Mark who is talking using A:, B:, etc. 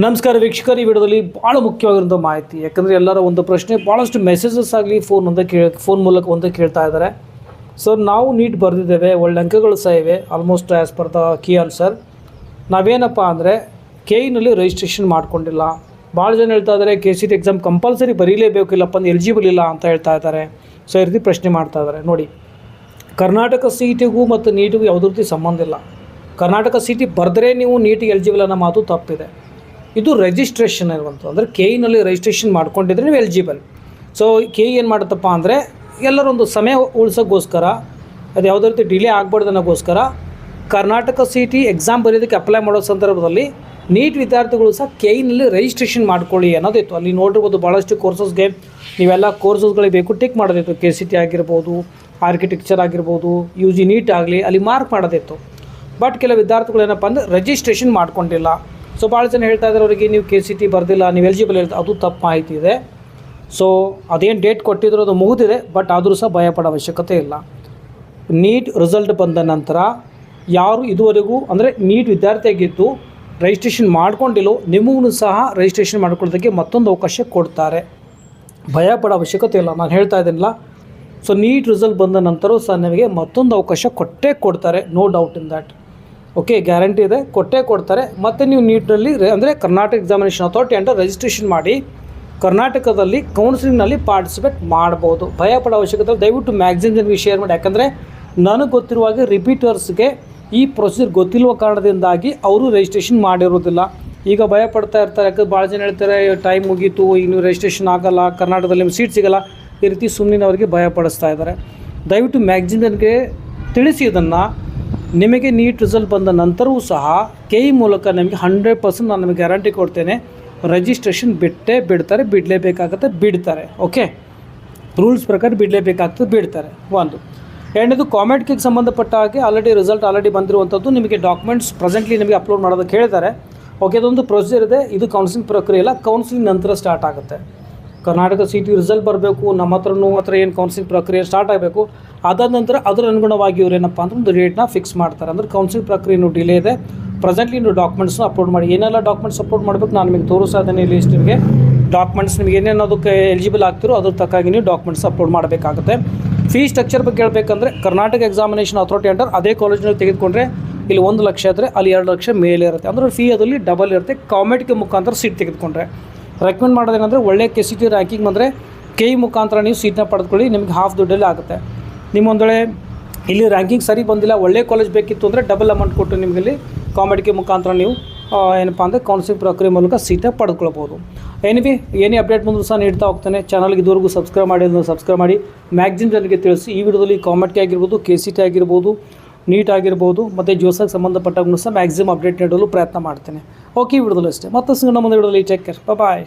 A: ನಮಸ್ಕಾರ ವೀಕ್ಷಕರು, ಈ ವಿಡಿಯೋದಲ್ಲಿ ಭಾಳ ಮುಖ್ಯವಾಗಿರುವಂಥ ಮಾಹಿತಿ. ಯಾಕಂದರೆ ಎಲ್ಲರ ಒಂದು ಪ್ರಶ್ನೆ ಭಾಳಷ್ಟು ಮೆಸೇಜಸ್ ಆಗಲಿ ಫೋನ್ ಒಂದೇ ಕೇಳ ಫೋನ್ ಮೂಲಕ ಒಂದೇ ಕೇಳ್ತಾ ಇದ್ದಾರೆ. ಸರ್ ನಾವು ನೀಟ್ ಬರೆದಿದ್ದೇವೆ, ಒಳ್ಳೆ ಅಂಕಗಳು ಸಹ ಇವೆ almost as per the key answer ನಾವೇನಪ್ಪ ಅಂದರೆ ಕೆ ಇನಲ್ಲಿ ರಿಜಿಸ್ಟ್ರೇಷನ್ ಮಾಡಿಕೊಂಡಿಲ್ಲ. ಭಾಳ ಜನ ಹೇಳ್ತಾ ಇದ್ದಾರೆ K C T exam compulsory ಬರೀಲೇಬೇಕು ಇಲ್ಲಪ್ಪ ಅಂದ್ರೆ ಎಲಿಜಿಬಲ್ ಇಲ್ಲ ಅಂತ ಹೇಳ್ತಾ ಇದ್ದಾರೆ. ಸೊ ಈ ರೀತಿ ಪ್ರಶ್ನೆ ಮಾಡ್ತಾ ಇದ್ದಾರೆ. ನೋಡಿ, ಕರ್ನಾಟಕ ಸಿ ಟಿಗೂ ಮತ್ತು ನೀಟಿಗೂ ಯಾವುದೇ ರೀತಿ ಸಂಬಂಧ ಇಲ್ಲ. ಕರ್ನಾಟಕ ಸಿ ಟಿ ಬರೆದ್ರೆ ನೀವು ನೀಟಿಗೆ ಎಲಿಜಿಬಲ್ ಅನ್ನೋ ಮಾತು ತಪ್ಪಿದೆ. ಇದು ರಿಜಿಸ್ಟ್ರೇಷನ್ ಇರುವಂಥದ್ದು ಅಂದರೆ ಕೆ ಇನಲ್ಲಿ ರಿಜಿಸ್ಟ್ರೇಷನ್ ಮಾಡ್ಕೊಂಡಿದ್ರೆ ನೀವು ಎಲಿಜಿಬಲ್ ಸೊ ಕೆ ಏನು ಮಾಡುತ್ತಪ್ಪ ಅಂದರೆ ಎಲ್ಲರೊಂದು ಸಮಯ ಉಳಿಸೋಕ್ಕೋಸ್ಕರ, ಅದು ಯಾವುದೇ ರೀತಿ ಡಿಲೇ ಆಗಬಾರ್ದು ಅನ್ನೋಕ್ಕೋಸ್ಕರ ಕರ್ನಾಟಕ ಸಿ ಟಿ ಎಕ್ಸಾಮ್ ಬರೆಯೋದಕ್ಕೆ ಅಪ್ಲೈ ಮಾಡೋ ಸಂದರ್ಭದಲ್ಲಿ ನೀಟ್ ವಿದ್ಯಾರ್ಥಿಗಳು ಸಹ ಕೆ ಇನಲ್ಲಿ ರಿಜಿಸ್ಟ್ರೇಷನ್ ಮಾಡ್ಕೊಳ್ಳಿ ಅನ್ನೋದಿತ್ತು. ಅಲ್ಲಿ ನೋಡಿರ್ಬೋದು ಭಾಳಷ್ಟು ಕೋರ್ಸಸ್ಗೆ ನೀವೆಲ್ಲ ಕೋರ್ಸಸ್ಗಳಿಗೆ ಬೇಕು ಟಿಕ್ ಮಾಡೋದಿತ್ತು. ಕೆ ಸಿ ಟಿ ಆಗಿರ್ಬೋದು ಆರ್ಕಿಟೆಕ್ಚರ್ ಆಗಿರ್ಬೋದು ಯು ಜಿ ನೀಟ್ ಆಗಲಿ, ಅಲ್ಲಿ ಮಾರ್ಕ್ ಮಾಡೋದಿತ್ತು. ಬಟ್ ಕೆಲವು ವಿದ್ಯಾರ್ಥಿಗಳು ಏನಪ್ಪ ಅಂದರೆ ರಿಜಿಸ್ಟ್ರೇಷನ್ ಮಾಡ್ಕೊಂಡಿಲ್ಲ. ಸೊ ಭಾಳ ಜನ ಹೇಳ್ತಾ ಇದ್ದಾರೆ ಅವರಿಗೆ ನೀವು ಕೆ ಸಿ ಟಿ ಬರೆದಿಲ್ಲ, ನೀವು ಎಲಿಜಿಬಲ್ ಹೇಳ್ತಾ ಅದು ತಪ್ಪು ಮಾಹಿತಿ ಇದೆ. ಸೊ ಅದೇನು ಡೇಟ್ ಕೊಟ್ಟಿದ್ರು ಅದು ಮುಗಿದಿದೆ ಬಟ್ ಆದರೂ ಸಹ ಭಯಪಡೋ ಅವಶ್ಯಕತೆ ಇಲ್ಲ. ನೀಟ್ ರಿಸಲ್ಟ್ ಬಂದ ನಂತರ ಯಾರು ಇದುವರೆಗೂ, ಅಂದರೆ ನೀಟ್ ವಿದ್ಯಾರ್ಥಿಯಾಗಿದ್ದು ರಿಜಿಸ್ಟ್ರೇಷನ್ ಮಾಡ್ಕೊಂಡಿಲ್ಲೋ ನಿಮಗೂ ಸಹ ರಿಜಿಸ್ಟ್ರೇಷನ್ ಮಾಡ್ಕೊಳ್ಳೋದಕ್ಕೆ ಮತ್ತೊಂದು ಅವಕಾಶ ಕೊಡ್ತಾರೆ. ಭಯ ಪಡೋ ಅವಶ್ಯಕತೆ ಇಲ್ಲ, ನಾನು ಹೇಳ್ತಾ ಇದ್ದೀನಿಲ್ಲ? ಸೊ ನೀಟ್ ರಿಸಲ್ಟ್ ಬಂದ ನಂತರ ಸಹ ನಿಮಗೆ ಮತ್ತೊಂದು ಅವಕಾಶ ಕೊಟ್ಟೇ ಕೊಡ್ತಾರೆ no doubt in that okay guarantee ಇದೆ. ಕೊಟ್ಟೇ ಕೊಡ್ತಾರೆ. ಮತ್ತು ನೀವು ನೀಟ್ನಲ್ಲಿ ಅಂದರೆ ಕರ್ನಾಟಕ ಎಕ್ಸಾಮಿನೇಷನ್ ಅಥಾರಿಟಿ ಅಂತ ರಿಜಿಸ್ಟ್ರೇಷನ್ ಮಾಡಿ, ಕರ್ನಾಟಕದಲ್ಲಿ ಕೌನ್ಸಿಲಿಂಗ್ನಲ್ಲಿ ಪಾರ್ಟಿಸಿಪೇಟ್ ಮಾಡ್ಬೋದು. ಭಯ ಪಡೋ ಅವಶ್ಯಕತೆ. ದಯವಿಟ್ಟು ಮ್ಯಾಗ್ಝಿನ್ ಜನರಿಗೆ ಶೇರ್ ಮಾಡಿ. ಯಾಕಂದರೆ ನನಗೆ ಗೊತ್ತಿರುವ ಹಾಗೆ ರಿಪೀಟರ್ಸ್ಗೆ ಈ ಪ್ರೊಸೀಜರ್ ಗೊತ್ತಿಲ್ಲವ ಕಾರಣದಿಂದಾಗಿ ಅವರು ರಿಜಿಸ್ಟ್ರೇಷನ್ ಮಾಡಿರೋದಿಲ್ಲ. ಈಗ ಭಯ ಪಡ್ತಾ ಇರ್ತಾರೆ. ಯಾಕಂದ್ರೆ ಭಾಳ ಜನ ಹೇಳ್ತಾರೆ ಟೈಮ್ ಮುಗೀತು ನೀವು ರಿಜಿಸ್ಟ್ರೇಷನ್ ಆಗಲ್ಲ. ಕರ್ನಾಟಕದಲ್ಲಿ ನಿಮ್ಗೆ ಸೀಟ್ ಸಿಗಲ್ಲ. ಈ ರೀತಿ ಸುಮ್ಮನೆ ಅವರಿಗೆ ಭಯ ಪಡಿಸ್ತಾ ಇದ್ದಾರೆ. ದಯವಿಟ್ಟು ಮ್ಯಾಗ್ಝಿನ್ ಜನರಿಗೆ ತಿಳಿಸಿ ಇದನ್ನು. ನಿಮಗೆ ನೀಟ್ ರಿಸಲ್ಟ್ ಬಂದ ನಂತರವೂ ಸಹ ಕೆ ಇ ಮೂಲಕ ನಿಮಗೆ ಹಂಡ್ರೆಡ್ ಪರ್ಸೆಂಟ್ ನಾನು ನಿಮಗೆ ಗ್ಯಾರಂಟಿ ಕೊಡ್ತೇನೆ. ರಿಜಿಸ್ಟ್ರೇಷನ್ ಬಿಟ್ಟೇ ಬಿಡ್ತಾರೆ ಬಿಡಲೇಬೇಕಾಗತ್ತೆ ಬಿಡ್ತಾರೆ. ಓಕೆ ರೂಲ್ಸ್ ಪ್ರಕಾರ ಬಿಡಲೇಬೇಕಾಗ್ತದೆ ಬಿಡ್ತಾರೆ. ಒಂದು. ಎರಡನೇದು ಕಾಮೆಂಟ್ಗೆ ಸಂಬಂಧಪಟ್ಟ ಹಾಗೆ ಆಲ್ರೆಡಿ ರಿಸಲ್ಟ್ ಆಲ್ರೆಡಿ ಬಂದಿರುವಂಥದ್ದು ನಿಮಗೆ ಡಾಕ್ಯುಮೆಂಟ್ಸ್ ಪ್ರೆಸೆಂಟ್ಲಿ ನಿಮಗೆ ಅಪ್ಲೋಡ್ ಮಾಡೋದಕ್ಕೆ ಹೇಳ್ತಾರೆ. ಓಕೆ ಅದೊಂದು ಪ್ರೊಸೀಜರ್ ಇದೆ. ಇದು ಕೌನ್ಸಿಲಿಂಗ್ ಪ್ರಕ್ರಿಯೆ ಇಲ್ಲ ಕೌನ್ಸಿಲಿಂಗ್ ನಂತರ ಸ್ಟಾರ್ಟ್ ಆಗುತ್ತೆ. ಕರ್ನಾಟಕ ಸಿ ಟಿ ರಿಸಲ್ಟ್ ಬರಬೇಕು, ನಮ್ಮ ಹತ್ರನೂ ಹತ್ರ ಏನು ಕೌನ್ಸಿಲ್ ಪ್ರಕ್ರಿಯೆ ಸ್ಟಾರ್ಟ್ ಆಗಬೇಕು, ಅದಾದ ನಂತರ ಅದರ ಅನುಗುಣವಾಗಿ ಇವ್ರು ಏನಪ್ಪ ಅಂದ್ರೆ ಒಂದು ಡೇಟ್ನ ಫಿಕ್ಸ್ ಮಾಡ್ತಾರೆ. ಅಂದರೆ ಕೌನ್ಸಿಲಿಂಗ್ ಪ್ರಕ್ರಿಯೆನೂ ಡಿಲೇ ಇದೆ. ಪ್ರೆಸೆಂಟ್ಲಿ ನೀವು ಡಾಕ್ಯುಮೆಂಟ್ಸ್ನ ಅಪ್ಲೋಡ್ ಮಾಡಿ. ಏನೆಲ್ಲ ಡಾಕ್ಯುಮೆಂಟ್ಸ್ ಅಪ್ಲೋಡ್ ಮಾಡಬೇಕು ನಾನು ನಿಮಗೆ ತೋರಿಸ್ತಾ ಇದ್ದೇನೆ ಲಿಸ್ಟ್ ನಿಮಗೆ. ಡಾಕ್ಯುಮೆಂಟ್ಸ್ ನಿಮಗೆ ಏನೇನು ಅದಕ್ಕೆ ಎಲಿಜಿಬಲ್ ಆಗ್ತಿರೋ ಅದ್ರ ತಕ್ಕಾಗಿ ನೀವು ಡಾಕ್ಯುಮೆಂಟ್ಸ್ ಅಪ್ಲೋಡ್ ಮಾಡಬೇಕಾಗುತ್ತೆ. ಫೀ ಸ್ಟ್ರಕ್ಚರ್ ಬಗ್ಗೆ ಹೇಳಬೇಕಂದ್ರೆ ಕರ್ನಾಟಕ ಎಕ್ಸಾಮಿನೇಷನ್ ಅಥಾರಿಟಿ ಅಂಡರ್ ಅದೇ ಕಾಲೇಜ್ನಲ್ಲಿ ತೆಗೆದುಕೊಂಡ್ರೆ ಇಲ್ಲಿ ಒಂದು ಲಕ್ಷ ಇದ್ದರೆ ಅಲ್ಲಿ ಎರಡು ಲಕ್ಷ ಮೇಲೆ ಇರುತ್ತೆ. ಅಂದರೆ ಫೀ ಅದರಲ್ಲಿ ಡಬಲ್ ಇರುತ್ತೆ. ಕಾಮೆಟ್ಗೆ ಮುಖಾಂತರ ಸೀಟ್ ತೆಗೆದುಕೊಂಡ್ರೆ. ರೆಕಮೆಂಡ್ ಮಾಡೋದೇನೆಂದರೆ ಒಳ್ಳೆ ಕೆ ಸಿ ಟಿ ರ್ಯಾಂಕಿಂಗ್ ಬಂದರೆ ಕೆ ಇ ಮುಖಾಂತರ ನೀವು ಸೀಟ್ನ ಪಡೆದುಕೊಳ್ಳಿ, ನಿಮಗೆ ಹಾಫ್ ದುಡ್ಡಲ್ಲಿ ಆಗುತ್ತೆ. ನಿಮ್ಮೊಂದೊಳೆ ಇಲ್ಲಿ ರ್ಯಾಂಕಿಂಗ್ ಸರಿ ಬಂದಿಲ್ಲ, ಒಳ್ಳೆ ಕಾಲೇಜ್ ಬೇಕಿತ್ತು ಅಂದರೆ ಡಬಲ್ ಅಮೌಂಟ್ ಕೊಟ್ಟು ನಿಮಗೆ ಇಲ್ಲಿ ಕಾಮೆಡಿಕೆ ಮುಖಾಂತರ ನೀವು ಏನಪ್ಪ ಅಂದರೆ ಕೌನ್ಸಿಲ್ ಪ್ರಕ್ರಿಯೆ ಮೂಲಕ ಸೀಟ ಪಡೆದುಕೊಳ್ಬೋದು. ಏನಿವಿ ಏನೇ ಅಪ್ಡೇಟ್ ಬಂದರೂ ಸಹ ನೀಡ್ತಾ ಹೋಗ್ತಾನೆ. ಚಾನಲ್ಗೆ ಇದುವರೆಗೂ ಸಬ್ಸ್ಕ್ರೈಬ್ ಮಾಡಿ ಸಬ್ಸ್ಕ್ರೈಬ್ ಮಾಡಿ. ಮ್ಯಾಗ್ಝಿನ್ ಜನರಿಗೆ ತಿಳಿಸಿ, ಈ ವಿಡಿಯೋದಲ್ಲಿ ಕಾಮೆಂಟ್ಗೆ ಆಗಿರ್ಬೋದು ಕೆ ಸಿ ಟಿ ಆಗಿರ್ಬೋದು ನೀಟ್ ಆಗಿರ್ಬೋದು ಮತ್ತು ಜ್ಯೂಸಕ್ಕೆ ಸಂಬಂಧಪಟ್ಟಾಗೂ ಸಹ ಮ್ಯಾಕ್ಸಿಮಮ್ ಅಪ್ಡೇಟ್ ನೀಡಲು ಪ್ರಯತ್ನ ಮಾಡ್ತೇನೆ. ಓಕೆ ವಿಡಿಯೋದಲ್ಲಿ ಅಷ್ಟೇ. ಮತ್ತೆ ನಮ್ಮ ಮುಂದೆ ವಿಡಿಯೋದಲ್ಲಿ ಕೇರ್ ಬಾಯ್